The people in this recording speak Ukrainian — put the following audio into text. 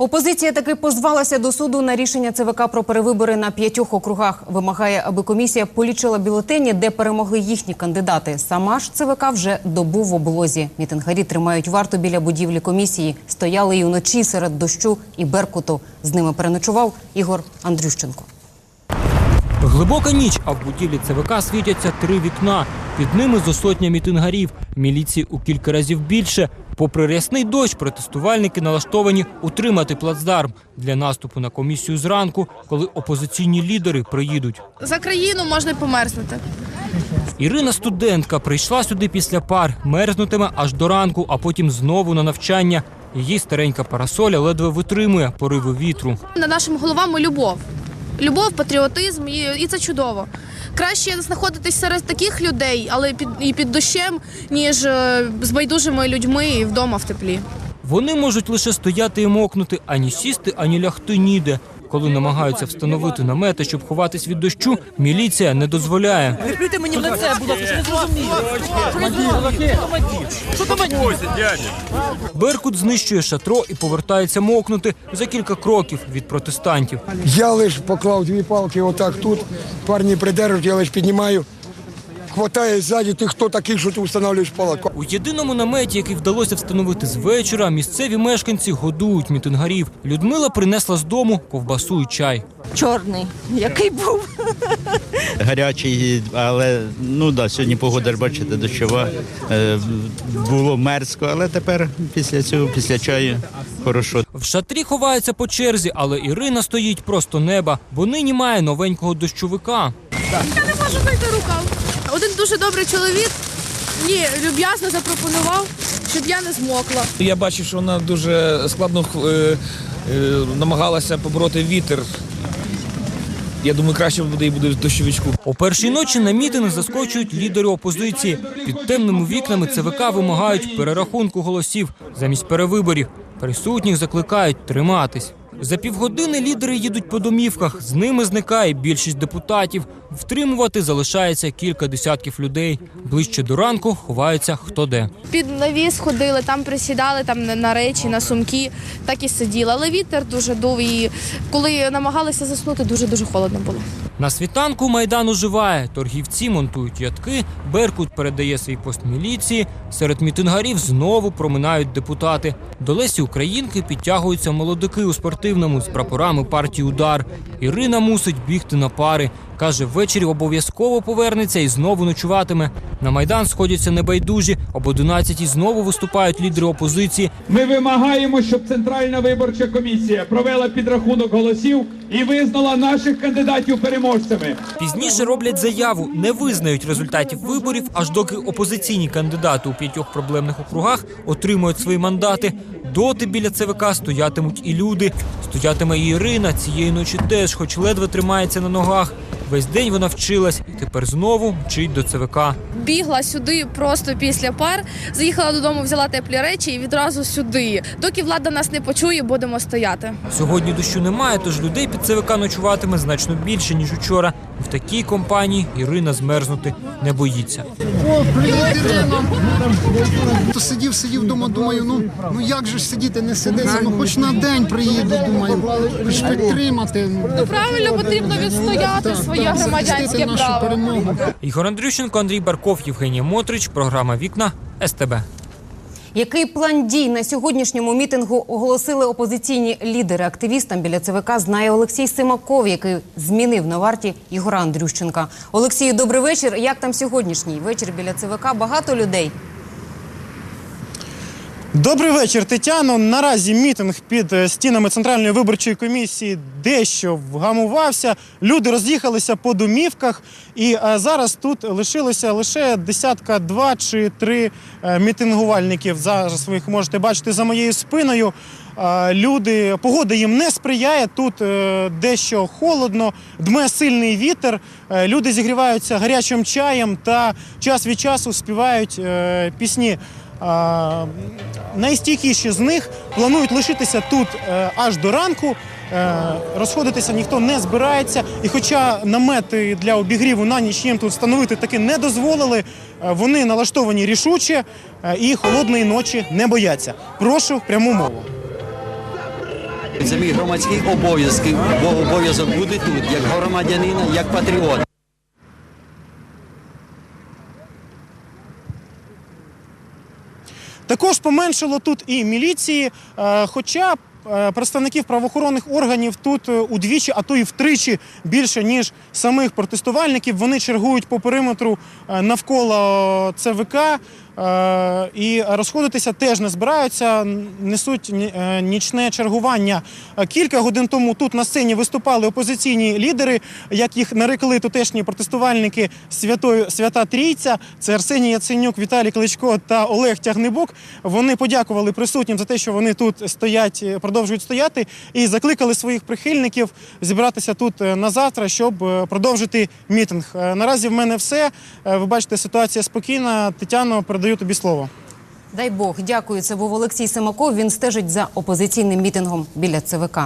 Опозиція таки позвалася до суду на рішення ЦВК про перевибори на п'ятьох округах. Вимагає, аби комісія полічила бюлетені, де перемогли їхні кандидати. Сама ж ЦВК вже добу в облозі. Мітингарі тримають варту біля будівлі комісії. Стояли й уночі серед дощу і беркуту. З ними переночував Ігор Андрющенко. Глибока ніч, а в будівлі ЦВК світяться три вікна. Під ними зо сотня мітингарів. Міліції у кілька разів більше. Попри рясний дощ, протестувальники налаштовані утримати плацдарм для наступу на комісію зранку, коли опозиційні лідери приїдуть. За країну можна померзнути. Ірина студентка прийшла сюди після пар, мерзнутиме аж до ранку, а потім знову на навчання. Її старенька парасоля ледве витримує пориви вітру. На нашим головам любов. Любов, патріотизм, і, і це чудово. Краще знаходитись серед таких людей, але під і під дощем, ніж е, з байдужими людьми і вдома в теплі. Вони можуть лише стояти і мокнути, ані сісти, ані лягти ніде. Коли намагаються встановити намети, щоб ховатись від дощу, міліція не дозволяє. Відкрити мені в лице, будь ласка, не зрозумію. Що там Беркут знищує шатро і повертається мокнути за кілька кроків від протестантів. Я лиш поклав дві палки отак тут. Парні придержують, я лиш піднімаю. Хватає ззаді тих, хто такий, що ти встановлюєш палку. У єдиному наметі, який вдалося встановити з вечора, місцеві мешканці годують мітингарів. Людмила принесла з дому ковбасу і чай. чорний, який був. гарячий, але ну да, сьогодні погода бачите, дощова. Е, було мерзко, але тепер після цього, після чаю, хорошо. В шатрі ховаються по черзі, але Ірина стоїть просто неба, бо нині має новенького дощовика. Я не можу знайти рукав. Один дуже добрий чоловік мені люб'язно запропонував, щоб я не змокла. Я бачив, що вона дуже складно е, е, намагалася побороти вітер. Я думаю, краще буде і буде в дощовичку. О першій ночі на мітинг заскочують лідери опозиції. Під темними вікнами ЦВК вимагають перерахунку голосів замість перевиборів. Присутніх закликають триматись. За півгодини лідери їдуть по домівках. З ними зникає більшість депутатів. Втримувати залишається кілька десятків людей. Ближче до ранку ховаються хто де. Під навіс ходили, там присідали там на- речі, на сумки, так і сиділи. Але вітер дуже дув. І коли намагалися заснути, дуже дуже холодно було. На світанку майдан оживає. Торгівці монтують ядки, Беркут передає свій пост міліції. Серед мітингарів знову проминають депутати. До Лесі Українки підтягуються молодики у спортивному з прапорами партії Удар. Ірина мусить бігти на пари. Каже, ввечері обов'язково повернеться і знову ночуватиме. На майдан сходяться небайдужі. Об 11 знову виступають лідери опозиції. Ми вимагаємо, щоб Центральна виборча комісія провела підрахунок голосів і визнала наших кандидатів переможцями. Пізніше роблять заяву, не визнають результатів виборів, аж доки опозиційні кандидати у п'ятьох проблемних округах отримують свої мандати. Доти біля ЦВК стоятимуть і люди. Стоятиме і Ірина цієї ночі теж, хоч ледве тримається на ногах. Весь день вона вчилась і тепер знову мчить до ЦВК. Бігла сюди просто після пар, заїхала додому, взяла теплі речі і відразу сюди. Доки влада нас не почує, будемо стояти. Сьогодні дощу немає, тож людей під ЦВК ночуватиме значно більше, ніж учора. В такій компанії Ірина змерзнути не боїться. То сидів, сидів вдома, думаю, ну, ну як же ж сидіти, не сидиться, ну хоч на день приїду, думаю, хоч підтримати. Ну, Правильно потрібно відстояти своє громадянське захистити право. перемогу. Ігор Андрющенко, Андрій Барков, Євгенія Мотрич. Програма Вікна СТБ. Який план дій на сьогоднішньому мітингу оголосили опозиційні лідери активістам біля ЦВК, знає Олексій Симаков, який змінив на варті Ігора Андрющенка. Олексію, добрий вечір. Як там сьогоднішній вечір біля ЦВК? Багато людей. Добрий вечір, Тетяно. Наразі мітинг під е, стінами Центральної виборчої комісії дещо вгамувався. Люди роз'їхалися по домівках, і е, зараз тут лишилося лише десятка два чи три е, мітингувальників. Зараз ви їх можете бачити за моєю спиною. Люди, погода їм не сприяє. Тут дещо холодно, дме сильний вітер. Люди зігріваються гарячим чаєм та час від часу співають пісні. Найстійкіші з них планують лишитися тут е, аж до ранку. Е, розходитися ніхто не збирається. І хоча намети для обігріву на ніч їм тут встановити таки не дозволили, е, вони налаштовані рішуче і холодної ночі не бояться. Прошу пряму мову. Це мій громадський обов'язок, бо обов'язок бути тут, як громадянина, як патріота. Також поменшало тут і міліції, е, хоча е, представників правоохоронних органів тут е, удвічі, а то і втричі більше ніж самих протестувальників. Вони чергують по периметру навколо ЦВК. Е, І розходитися теж не збираються, несуть е, нічне чергування. Е, Кілька годин тому тут на сцені виступали опозиційні лідери, як їх нарекли тутешні протестувальники святої свята Трійця. Це Арсеній Яценюк, Віталій Кличко та Олег Тягнебок. Вони подякували присутнім за те, що вони тут стоять, продовжують стояти, і закликали своїх прихильників зібратися тут на завтра, щоб продовжити мітинг. Наразі в мене все. Ви бачите, ситуація спокійна. Тетяно, передаю тобі слово. Дай Бог, дякую. Це був Олексій Семаков. Він стежить за опозиційним мітингом біля ЦВК.